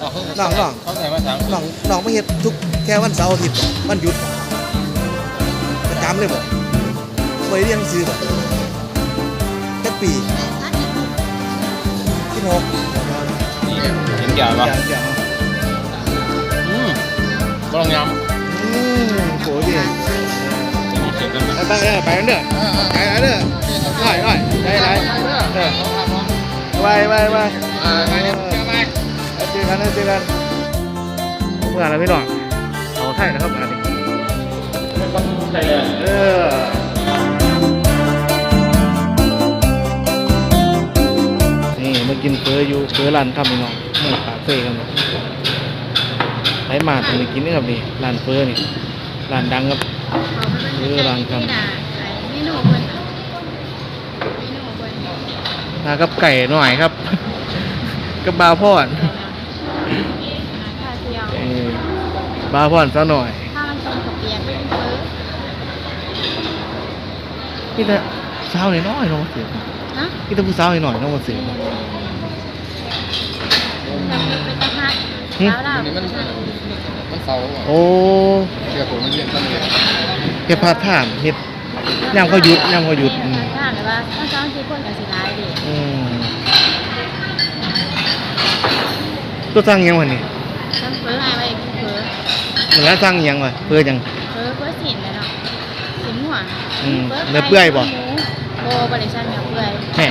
น้องน้องเขาใส่มาถังน้องน้องไม่เฮ็ดทุกแค่วันเสาร์อาทิตย์วันหยุดประจำเลยบ่บ่ได้เรียนหนังสือบ่จักปีที่หกนี่เห็นแก่ปะอย่างอย่างอืมกำลังยอืมโหดิำนี่เก็บกันไหมไปเด้อไปเด้อไปเด้อหน่อยหน่อยได้ไรเออไปไปไปอ่าไง เนี่ยเจอไหมเจอกันเจอกันเมื่อไหร่พี่น้องเอาไทยนะครับอันนี้ใช่เลยเออนี่มากินเฟออยู่เฟอร้านทำพี่น้องเมื่อปากเฟ่กันเลยไปมาตรงนี้กินนี่ครับนี่ร้านเฟอนี่ร้านดังครับเมนูเพิ่นเมนูเพิ่นมากับไก่หน่อยครับกับบาวพอน อบาวพอนซะหน่อยข้าวมันชมกับเปียกเพิ่นเฟ้อพี่แต่สาวน้อยๆน้องมาเสือนะพี่แต่ผู้สาวน้อยๆน้องมาเสือทำเป็นตะฮักสาวดาวนี่มันมันเสาอะโอ้เชื่อผมมันเย็นตั้งเลยเฮ็ดพาร์ทไทม์เฮ็ดยามเขาหยุดยามเขาหยุดอืมถามเลยว่าถ้าซ้อมคือคนกับสิร้ายดิอืมตัวสั่งยังวันนี้ มันแล้วสั่งยังวะเพื่อจังเฟ้อเฟ้อสินเลยเนาะสินหัวอืมเนื้อเปื่อยบ่โบบริษัทเนื้อเปื่อยแม่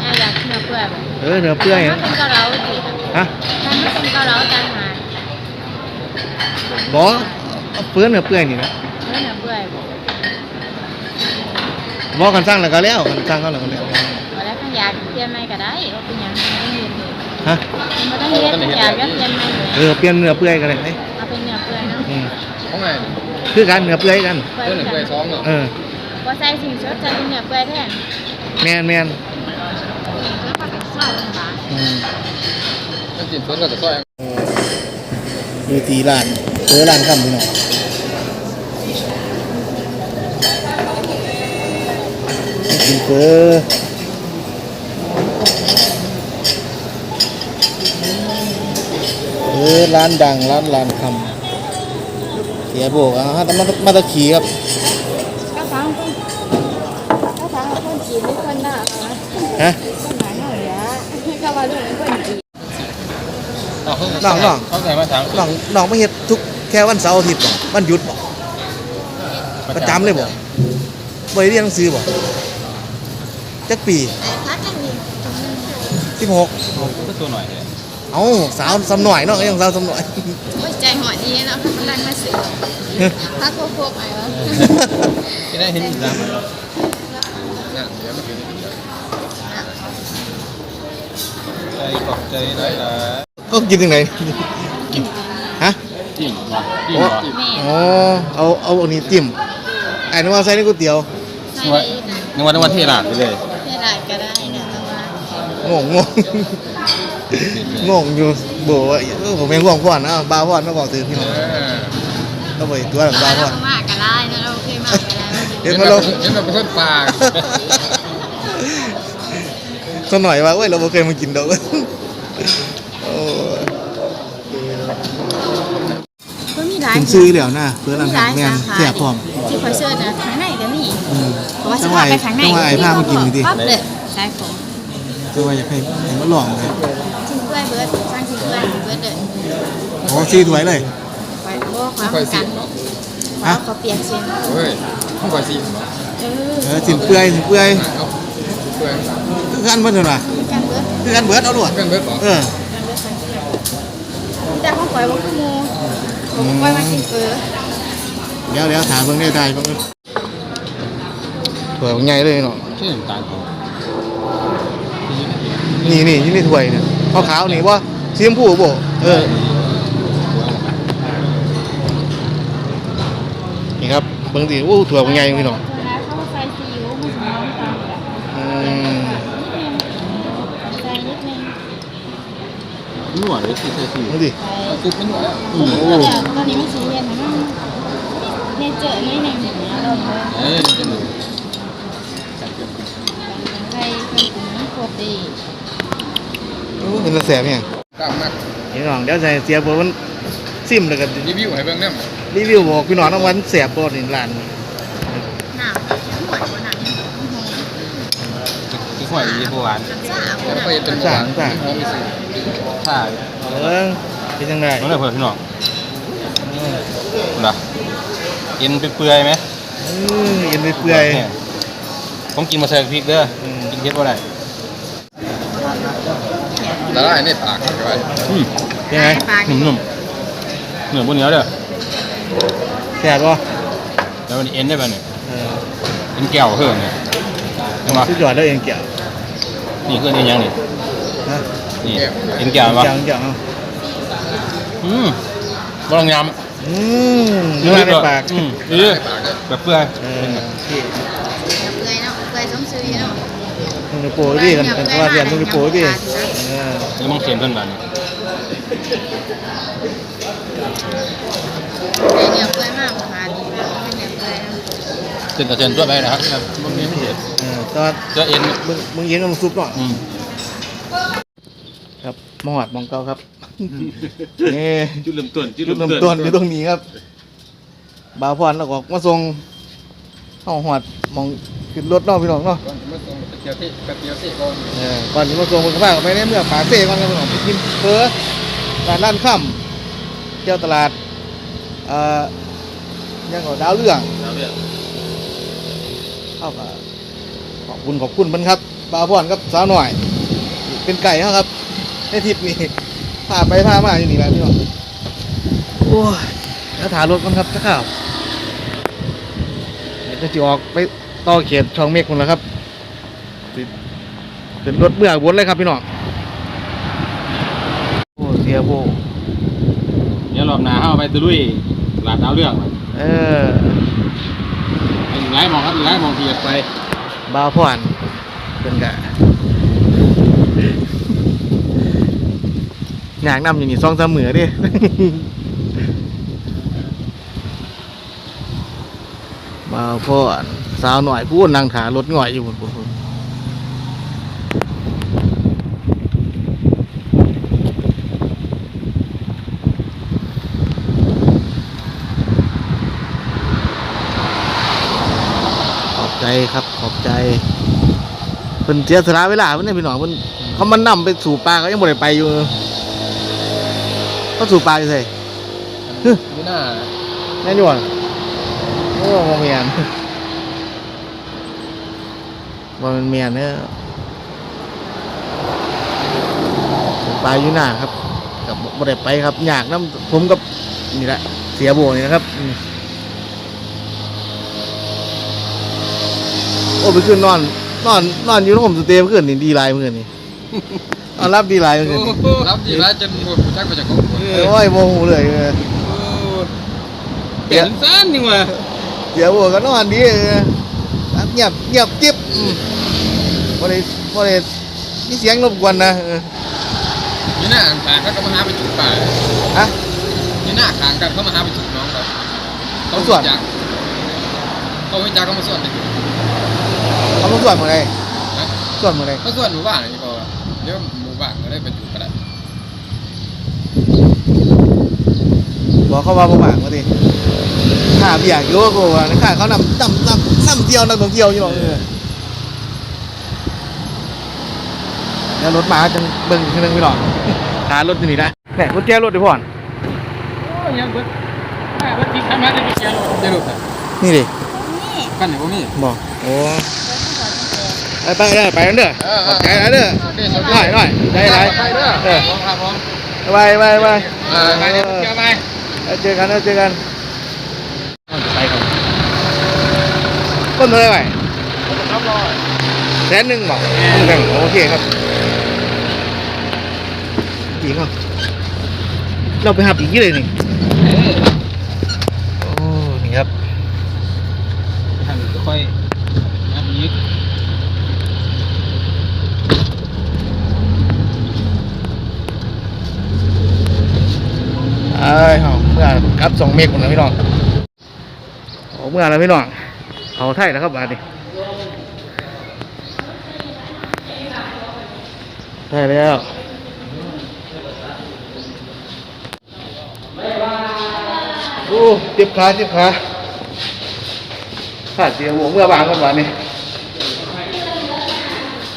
แม่อยากเนื้อเปื่อยแบบเออเนื้อเปื่อยถ้าอะเป็นเกาเหลาดิฮะถ้าไม่เป็นเกาเหลาจานหายบ่เอาเปื่อยเนื้อเปื่อยนี่นะเนื้อเนื้อเปื่อยบ่บ่กันสั่งแล้วก็แล้วกันสั่งเขาแล้วก็แล้วบ่ได้ขันอยากเปลี่ยนใหม่ก็ได้ว่าเป็นหยังไม่ต้องเรียนเลยฮะมันต้องเรียนขันอยากก็เปลี่ยนใหม่เลยเออเปลี่ยนเนื้อเปื่อยกันเลยเอ้ยเอาเป็นเนื้อเปื่อยเนาะอืมของไงคือกันเนื้อเปื่อยกันเปื่อยเพื่อนหนึ่งกัเพื่อนนสองเนาะเออบ่ใส่สิ่งสดใส่เป็นเนื้อเปื่อยแทนแม่นแม่นแล้วก็เป็นซอยลงมาอืมมันจิ้มสวนก็จะซอยดูตีร้านเออร้านคำพี่น้องกินเฟอเออร้านดังร้านร้านคำ เสียโบกอะฮะแต่มามาตะขี่ครับก็ฟังคนก็ฟังคนจีนไม่คนหน้าค่ะฮะคนหนาเหนือก็ว่าเรื่องคนจีนน้องน้องเขาใส่มาถังน้องน้องไม่เฮ็ดทุกแค่วันเสาร์อาทิตย์บ่วันหยุดบ่ประจำเลยบ่บ่ได้เรียนหนังสือบ่จักปีไอ้พักกันนี่16ก็ตัวหน่อยเลย เอ้าสาวสำหน่อยเนาะยังสาวสำหน่อย โอ้ยใจหอดีเนาะมันรันมาซื้อพักโคกๆไอ้วะจะได้เห็นอีกแล้วเนี่ยเดี๋ยวมันถึงใจขอบใจได้ละก็กินยังไงฮะจิ้มจิ้มโอ้จิ้มแม่อ๋อเอาเอาอันนี้จิ้มไอ้นึกว่าใส่ในก๋วยเตี๋ยวใส่ได้นะในวันวันที่หลาดไปเลยเท่าไรก็ได้นะแต่ว่า งงงง งอยู่บอกว่าเออผมเป็นห่วงพ่อนนะบ้าพ่อนมาบอกตื่นพี่น้องเออก็ไปตัวหลังบ้าพ่อนมากก็ได้นะเราโอเคมากก็ได้เห็นมาลงเห็นแบบเป็นคนปากสักหน่อยว่าเว้ยเราบ่เคยมากินดอกโอ้ก็มีหลายกินซื้อแล้วนะเพื่อนร้านแม่นแซ่บพร้อมที่คอยเชิญนะข้างในก็มีอืมเพราะว่าจัจะงหพาวะไปข้างในจังหวะไอ้ผ้ามากินดิปั๊บเลยใช่ผมจังหวะอยากให้ให้มาลองเลยชิ้นกล้วยเบิร์ดสร้างชิ้นกล้วยเบิร์ดเดินโอ้ซีถ้วยเลยไปโอ้ขวาคอยกัสินเนาะขวาเขาเปลี่ยนเส้นเฮ้ยต้องคอยสิเนาะเออเออสินเปื่อยสินเปื่อยเอาเพื่อนคือกันเบิ่นเท่าน่ะกันเบิร์ดคือกันเบิดเอาลวดเพื่อนเบิร์ดบอกเออกันเบิร์ดสั่งเส้นแต่ของข่อยว่าคือโมผมข่อยมากินเฟอเดี๋ยวเดี๋ยวถามเบิ่งได้ได้เบิ่งถ้วยใหญ่เลยเนาะชื่อน้ำตาลของนี่นี่อยู่ในถ้วยเนี่ย ขาวๆนี่บ่สีชมพูบ่เออ นี่ครับเบิ่งดิโอ้ถ้วยใหญ่พี่น้องเขาใส่ซีอิ๊วมันจะน้ำตาลอืมใส่นิดนึงหน่วยเลยที่ใช่ที่ดูดิใส่กุ๊บไม่หน่วยอะโอ้โหตอนนี้มันสีเย็นนะเนเจอร์นิดนึงนะลงเลยเอ้ยจะดูใส่เครื่องปรุงน้ำโคตรดีโอ้ เป็นตาแสบเนี่ยกล้ามากเพี่น้องเดี๋ยวใส่เสียบ่มันซิมแล้วก็รีวิวให้เบิ่งนำรีวิวบอกพี่น้องทั้งวันแสบบ่นี่ร้านนี้หนาวหวยบนหนังหอมคือหอยอีหวานจ้าแล้วก็เป็นหวานหอมสิถ้าเออเป็นจังไดน้องได้เพิ่นพี่น้องน่ะเอ็นเปื่อยๆไหมอือเอ็นเปื่อยผมกินมาใส่พริกเด้ออืมกินเผ็ดบ่ได้ ละลายในปากเข้าไปอืมๆเป็นไงปากนุ่มๆเนื้อบนเหนียวเด้อแสบบ่แล้วมันเอ็นได้ป่ะเนี่ยเออเอ็นแก้วเพิ่มเนี่ยใช่ปะสุดยอดแล้วเองเกี่ยวนี่คือเอ็นยังนี่ฮะนี่เอ็นแก้วปะเกี่ยวเกี่ยวเอาอืมบ่ต้องยอืมำเนื้อในปากอืมเออแบบเปื่อยเออที่เกยเนาะเกยส้มซื้อเนาะ มึงจะโปรยดิกันกันว่าเรียนมึงจะโปรยดิเออแล้วมึงเขียนเพิ่นบ้านนี่เกยเนี่ยเกยมากประมาณนี้เป็นเนี่ยเกยนะเส้นกับเส้นตัวไปนะครับแบบมันมีไม่เห็นเออตอนจะเอ็นมึงมึงเย็นกับมึงซุปหน่อยอืมครับมหอดมองเก่าครับนี่จุดเริ่มต้นจุดเริ่มต้นอยู่ตรงนี้ครับบ่าวพรแล้วก็มาส่งเข้าหอดมอง ขึ้นรถเนาะพี่น้องเนาะก่อนมาส่งไปเที่ยวที่ไปเที่ยวที่ก่อนเออก่อนที่มาส่งคนข้างไปในเมืองผาเซ่ก่อนครับพี่น้องไปกินเฟอร้านร้านค่ำเที่ยวตลาดเอ่อยังก็ดาวเรื่องแล้วเนี่ยเข้ากับขอบคุณขอบคุณเพิ่นครับบ่าวพรครับสาวหน่อย เป็นไก่เขาครับในทริปนี้พาไปพามาอยู่นี่แหละพี่น้องโอ้ยแล้วถารถกันครับจะข้าวเดี๋ยวจะออกไป ต่อเขตช่องเมฆคนแล้วครับสิเป็นรถเมื่อบนเลยครับพี่น้องโอ้เสียโบเดี๋ยวรอบหน้าเฮาไปตะลุยลาดดาวเรื่องเออไปอีกหลายหมองครับอีกหลายหมองที่อยากไปบ่าวพรเป็นกะอยากนำอยู่นี่ซองสามมือดิมาพ่อน สาวหน่อยพูดนางถารถหน่อยอยู่คนคนขอบใจครับขอบใจเพิ่นเสียสละเวลาเพิ่นเนี่ยพี่น้องเพิ่นเขามันนำไปสู่ปลาเขายังบ่ได้ไปอยู่เขาสู่ปลาอยู่ไสอยู่หน้าแม่นอยู่บ่โอ้บ่แม่น บ่แม่นแม่นเด้อสู่ปลาอยู่หน้าครับกับบ่ได้ไปครับอยากนํผมกับนี่แหละ เสียโบนี่นะครับอืมโอ้ไปขึ้นนอน นอน นอนอยู่ในผมสเตย์เมื่อคืนนี่ดีหลายเมื่อคืนนี่นอนรับดีหลายเมื่อคืนนี่รับดีแล้วจนหมดจักไปจากของผมโอ้ยโมโหเลยเออเปลี่ยนสั้นนี่ว่าเดี๋ยวบัวก็นอนดีเออเงียบเงีย บจิ๊บอืมบ่ได้บ่ได้มีเสียงรบกวนนะเอออยู่หน้าทางเขาก็มาหาไปจุดป่าฮะอยู่หน้าทางกันเขามาหาไปจุดน้องครับเขาส่วนจักเขาไม่จักเขามาส่วนเลยเขามาส่วนหมดเลยนะส่วนหมดเลยเขาส่วนหมู่บ้านนี่พอเดี๋ยวหมู่บ้านก็ได้ไปจุดก็ได้บอกเขาว่าบ่มากว่าดิข้าเบียกอยู่ว่ากูว่าข้าเขานำนำนำนำเที่ยวนักท่องเที่ยวอยู่บอกเออ แล้วรถมาจังเบิ่งคือนึงพี่น้องหารถอยู่นี่นะแหน่กุญแจรถดิพ่อนโอ้ยังเบิดแม่เบิดที่ทำมาได้กี่เกียร์เดี๋ยวดูสินี่ดินี่กันไหนบ่มีบอกโอ้เกยต้องขอตั้งแต่ไปไปเด้อไปกันเด้อขอบใจนะเด้อหน่อยหน่อยได้ไรไปเด้อเออพร้อมครับพร้อมไปไปไปเออไปเดี๋ยวเที่ยวไปแล้วเจอกันแล้วเจอกันไปครับต้นเท่าไหร่ไหวครับรอแสนหนึ่งบอกหนึ่งโอเคครับ อีกเราไปหับอีกยี่เลยนี่โอ้นี่ครับทางค่อยนับอีกเอ้ยเอเมื่อครับสองเมกคนนะพี่น้องเอาเมื่อแล้วพี่น้องเอาไทยแล้วครับบาดนี้ได้แล้ว โอ้เจ็บขาเจ็บขาขาดเสียหัวเมื่อบางกันวันนี้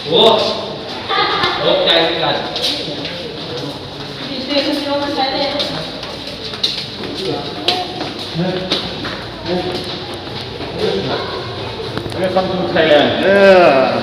โอ้ตกใจเหมือนกันเออ